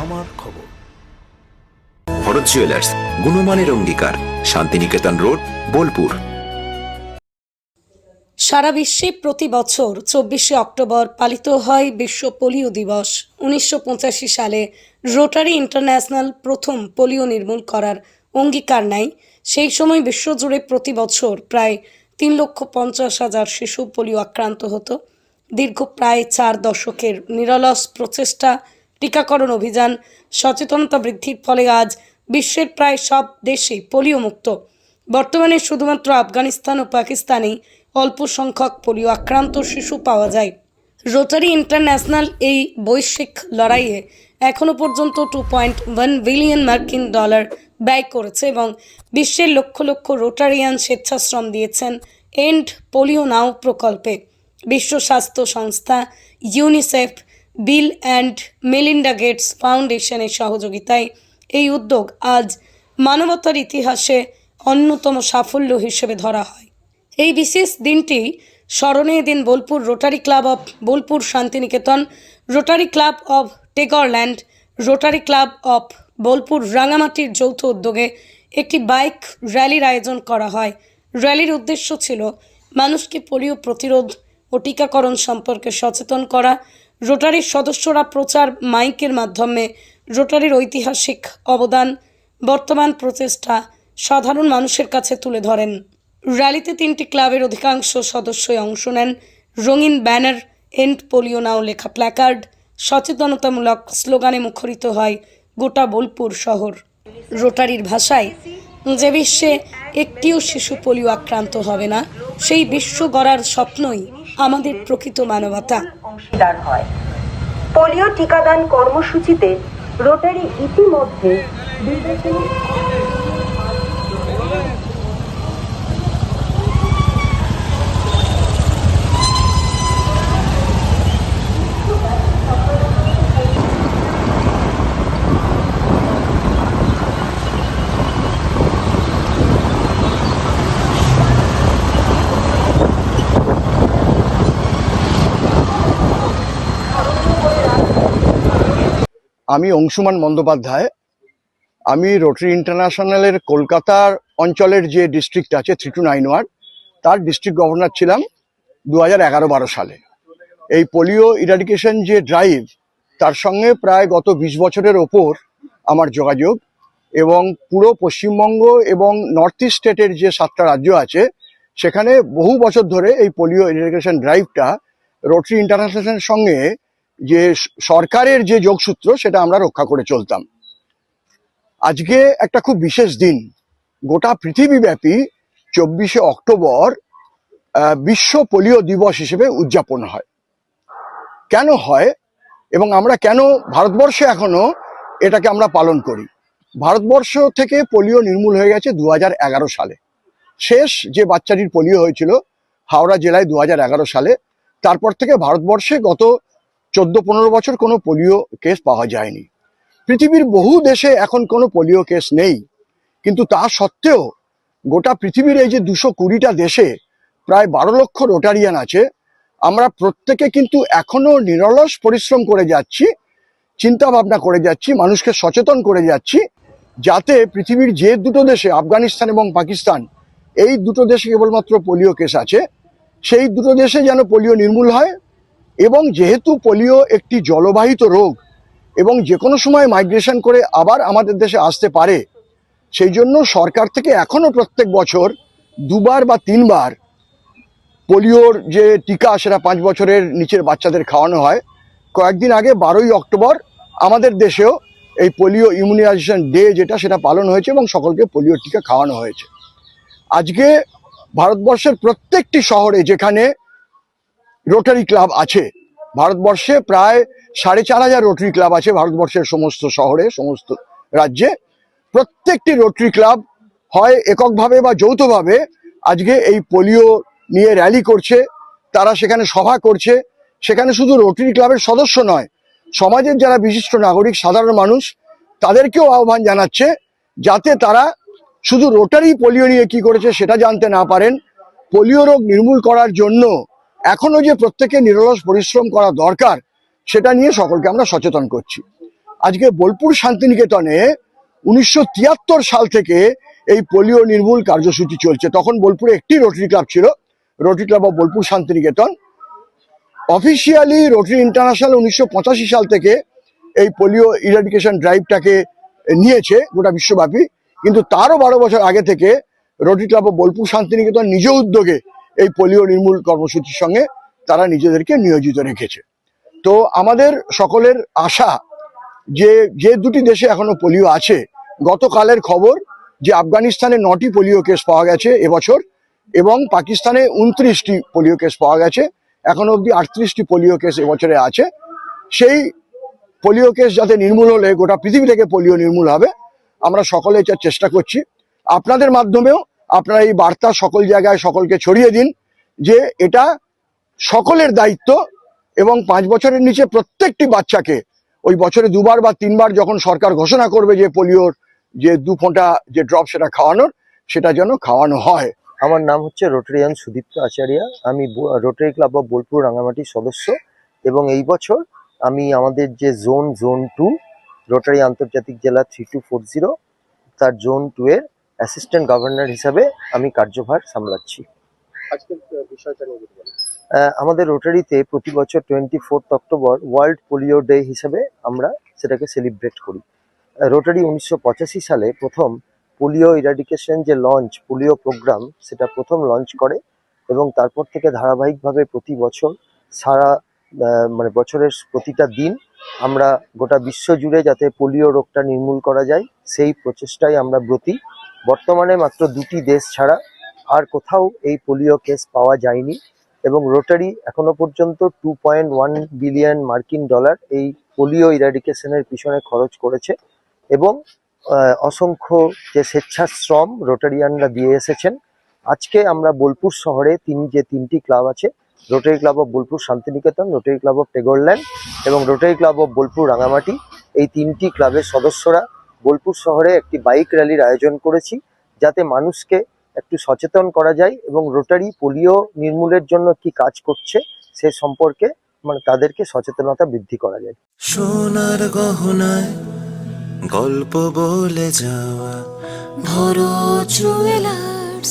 আমার খবর। ভরত জুয়েলার্স গুণমানের অঙ্গীকার শান্তিনিকেতন রোড বোলপুর। সারা বিশ্বে প্রতি বছর চব্বিশে অক্টোবর পালিত হয় বিশ্ব পোলিও দিবস। উনিশশো সালে রোটারি ইন্টারন্যাশনাল প্রথম পোলিও নির্মূল করার অঙ্গীকার নেয়। সেই সময় বিশ্বজুড়ে প্রতি বছর প্রায় তিন লক্ষ পঞ্চাশ হাজার শিশু পোলিও আক্রান্ত হতো। দীর্ঘ প্রায় চার দশকের নিরলস প্রচেষ্টা টিকাকরণ অভিযান। সচেতনতা বৃদ্ধির ফলে আজ বিশ্বের প্রায় সব দেশে পোলিও মুক্ত। বর্তমানে শুধুমাত্র আফগানিস্তান ও পাকিস্তানেই অল্প সংখ্যক পোলিও আক্রান্ত শিশু পাওয়া যায়। রোটারি ইন্টারন্যাশনাল এই বৈশ্বিক লড়াইয়ে এখনও পর্যন্ত টু পয়েন্ট ওয়ান বিলিয়ন মার্কিন ডলার ব্যয় করেছে এবং বিশ্বের লক্ষ লক্ষ রোটারিয়ান স্বেচ্ছাশ্রম দিয়েছেন এন্ড পোলিও নাও প্রকল্পে। বিশ্ব স্বাস্থ্য সংস্থা UNICEF Bill and Melinda Gates ফাউন্ডেশনের সহযোগিতায় এই উদ্যোগ আজ মানবতার ইতিহাসে অন্যতম সাফল্য হিসেবে ধরা হয়। এই বিশেষ দিনটি স্মরণে দিন Bolpur Rotary club of Bolpur Santiniketan, Rotary club of Tagoreland, Rotary club of Bolpur রাঙামাটির যৌথ উদ্যোগে একটি বাইক র্যালির আয়োজন করা হয়। র্যালির উদ্দেশ্য ছিল মানুষকে পোলিও প্রতিরোধ ও টিকাকরণ সম্পর্কে সচেতন করা রোটারির সদস্যরা প্রচার মাইকের মাধ্যমে রোটারির ঐতিহাসিক অবদান, বর্তমান প্রচেষ্টা সাধারণ মানুষের কাছে তুলে ধরেন। র্যালিতে তিনটি ক্লাবের অধিকাংশ সদস্যই অংশ নেন। রঙিন ব্যানার, এন্ড পোলিও নাও লেখা প্ল্যাকার্ড, সচেতনতামূলক স্লোগানে মুখরিত হয় গোটা বোলপুর শহর। রোটারির ভাষায়, যে বিশ্বে একটিও শিশু পোলিও আক্রান্ত হবে না, সেই বিশ্ব গড়ার স্বপ্নই আমাদের প্রকৃত মানবতা। অংশীদার হয়। পোলিও টিকাদান কর্মসূচিতে রোটারি ইতিমধ্যে আমি অংশুমান বন্দ্যোপাধ্যায়। আমি রোটারি ইন্টারন্যাশনালের কলকাতার অঞ্চলের যে ডিস্ট্রিক্ট আছে থ্রি টু নাইন ওয়ান, তার ডিস্ট্রিক্ট গভর্নর ছিলাম দু হাজার এগারো বারো সালে। এই পোলিও ইরাডিকেশন যে ড্রাইভ তার সঙ্গে প্রায় গত বিশ বছরের ওপর আমার যোগাযোগ এবং পুরো পশ্চিমবঙ্গ এবং নর্থ ইস্ট স্টেটের যে সাতটা রাজ্য আছে, সেখানে বহু বছর ধরে এই পোলিও ইরাডিকেশন ড্রাইভটা রোটারি ইন্টারন্যাশনালের সঙ্গে যে সরকারের যে যোগসূত্র, সেটা আমরা রক্ষা করে চলতাম। আজকে একটা খুব বিশেষ দিন। গোটা পৃথিবীব্যাপী চব্বিশে অক্টোবর বিশ্ব পোলিও দিবস হিসেবে উদযাপন হয়। কেন হয় এবং আমরা কেন ভারতবর্ষে এখনও এটাকে আমরা পালন করি? ভারতবর্ষ থেকে পোলিও নির্মূল হয়ে গেছে দু হাজার এগারো সালে। শেষ যে বাচ্চাটির পোলিও হয়েছিল হাওড়া জেলায় দু হাজার এগারো সালে। তারপর থেকে ভারতবর্ষে গত চোদ্দ পনেরো বছর কোনো পোলিও কেস পাওয়া যায়নি। পৃথিবীর বহু দেশে এখন কোনো পোলিও কেস নেই। কিন্তু তা সত্ত্বেও গোটা পৃথিবীর এই যে দুশো কুড়িটা দেশে প্রায় বারো লক্ষ রোটারিয়ান আছে, আমরা প্রত্যেকে কিন্তু এখনও নিরলস পরিশ্রম করে যাচ্ছি চিন্তা ভাবনা করে যাচ্ছি, মানুষকে সচেতন করে যাচ্ছি, যাতে পৃথিবীর যে দুটো দেশে, আফগানিস্তান এবং পাকিস্তান, এই দুটো দেশে কেবলমাত্র পোলিও কেস আছে, সেই দুটো দেশে যেন পোলিও নির্মূল হয় এবং যেহেতু পোলিও একটি জলবাহিত রোগ এবং যে কোনো সময় মাইগ্রেশন করে আবার আমাদের দেশে আসতে পারে, সেই জন্য সরকার থেকে এখনও প্রত্যেক বছর দুবার বা তিনবার পোলিওর যে টিকা সেটা পাঁচ বছরের নিচের বাচ্চাদের খাওয়ানো হয়। কয়েকদিন আগে বারোই অক্টোবর আমাদের দেশেও এই পোলিও ইমিউনাইজেশন ডে যেটা সেটা পালন হয়েছে এবং সকলকে পোলিও টিকা খাওয়ানো হয়েছে। আজকে ভারতবর্ষের প্রত্যেকটি শহরে যেখানে রোটারি ক্লাব আছে ভারতবর্ষে, প্রায় সাড়ে চার হাজার রোটারি ক্লাব আছে ভারতবর্ষের সমস্ত শহরে, সমস্ত রাজ্যে। প্রত্যেকটি রোটারি ক্লাব হয় এককভাবে বা যৌথভাবে আজকে এই পোলিও নিয়ে র্যালি করছে, তারা সেখানে সভা করছে। সেখানে শুধু রোটারি ক্লাবের সদস্য নয়, সমাজের যারা বিশিষ্ট নাগরিক, সাধারণ মানুষ, তাদেরকেও আহ্বান জানাচ্ছে যাতে তারা শুধু রোটারি পোলিও নিয়ে কি করেছে সেটা জানতে না পারেন। পোলিও রোগ নির্মূল করার জন্য এখনও যে প্রত্যেকে নিরলস পরিশ্রম করা দরকার, সেটা নিয়ে সকলকে আমরা সচেতন করছি। আজকে বোলপুর শান্তিনিকেতনে উনিশশো তিয়াত্তর সাল থেকে এই পোলিও নির্মূল কার্যসূচি চলছে। তখন বোলপুরে একটি রোটারি ক্লাব ছিল, Rotary club of Bolpur Santiniketan. Officially Rotary International উনিশশো পঁচাশি সাল থেকে এই পোলিও ইরাডিকেশন ড্রাইভটাকে নিয়েছে গোটা বিশ্বব্যাপী। কিন্তু তারও বারো বছর আগে থেকে Rotary club of Bolpur Santiniketan নিজ উদ্যোগে এই পোলিও নির্মূল কর্মসূচির সঙ্গে তারা নিজেদেরকে নিয়োজিত রেখেছে। তো আমাদের সকলের আশা যে যে দুটি দেশে এখনও পোলিও আছে, গতকালের খবর যে আফগানিস্তানে নটি পোলিও কেস পাওয়া গেছে এবছর এবং পাকিস্তানে উনত্রিশটি পোলিও কেস পাওয়া গেছে, এখনও অবধি আটত্রিশটি পোলিও কেস এবছরে আছে। সেই পোলিও কেস যাতে নির্মূল হলে, গোটা পৃথিবী থেকে পোলিও নির্মূল হবে, আমরা সকলে চেষ্টা করছি। আপনাদের মাধ্যমেও আপনারা এই বার্তা সকল জায়গায় সকলকে ছড়িয়ে দিন যে এটা সকলের দায়িত্ব এবং পাঁচ বছরের নিচে প্রত্যেকটি বাচ্চাকে ওই বছরে দুবার বা তিনবার যখন সরকার ঘোষণা করবে যে পোলিওর যে দু ফোঁটা যে ড্রপ সেটা খাওয়ানোর, সেটা যেন খাওয়ানো হয়। আমার নাম হচ্ছে রোটারিয়ান সুদীপ্ত আচারিয়া। আমি রোটারি ক্লাব অফ বোলপুর রাঙামাটির সদস্য এবং এই বছর আমি আমাদের যে জোন জোন টু, রোটারি আন্তর্জাতিক জেলা থ্রি টু ফোর জিরো, তার জোন টু এর অ্যাসিস্ট্যান্ট গভর্নর হিসাবে আমি কার্যভার সামলাচ্ছি। আমাদের রোটারিতে প্রতি বছর twenty fourth October world polio day হিসাবে আমরা সেটাকে সেলিব্রেট করি। রোটারি উনিশশো পঁচাশি সালে প্রথম পোলিও ইরাডিকেশন যে লঞ্চ পোলিও প্রোগ্রাম সেটা প্রথম লঞ্চ করে এবং তারপর থেকে ধারাবাহিকভাবে প্রতি বছর সারা মানে বছরের প্রতিটা দিন আমরা গোটা বিশ্ব জুড়ে যাতে পোলিও রোগটা নির্মূল করা যায়, সেই প্রচেষ্টায় আমরা ব্রতী। বর্তমানে মাত্র দুটি দেশ ছাড়া আর কোথাও এই পোলিও কেস পাওয়া যায়নি এবং রোটারি এখনও পর্যন্ত টু পয়েন্ট ওয়ান বিলিয়ন মার্কিন ডলার এই পোলিও ইরাডিকেশনের পিছনে খরচ করেছে এবং অসংখ্য যে স্বেচ্ছাশ্রম রোটারিয়ানরা দিয়ে এসেছেন। আজকে আমরা বোলপুর শহরে তিন, যে তিনটি ক্লাব আছে Rotary club of Bolpur Santiniketan Rotary club of Tagoreland এবং Rotary club of Bolpur Rangamati এই তিনটি ক্লাবের সদস্যরা বোলপুর শহরে একটি বাইক র্যালির আয়োজন করেছি যাতে মানুষকে একটু সচেতন করা যায় এবং রোটারি, পোলিও নির্মূলের জন্য কি কাজ করছে সে সম্পর্কে মানে তাদেরকে সচেতনতা বৃদ্ধি করা যায়। সোনার গহনায় গল্প বলে যাওয়া। জুয়েলার্স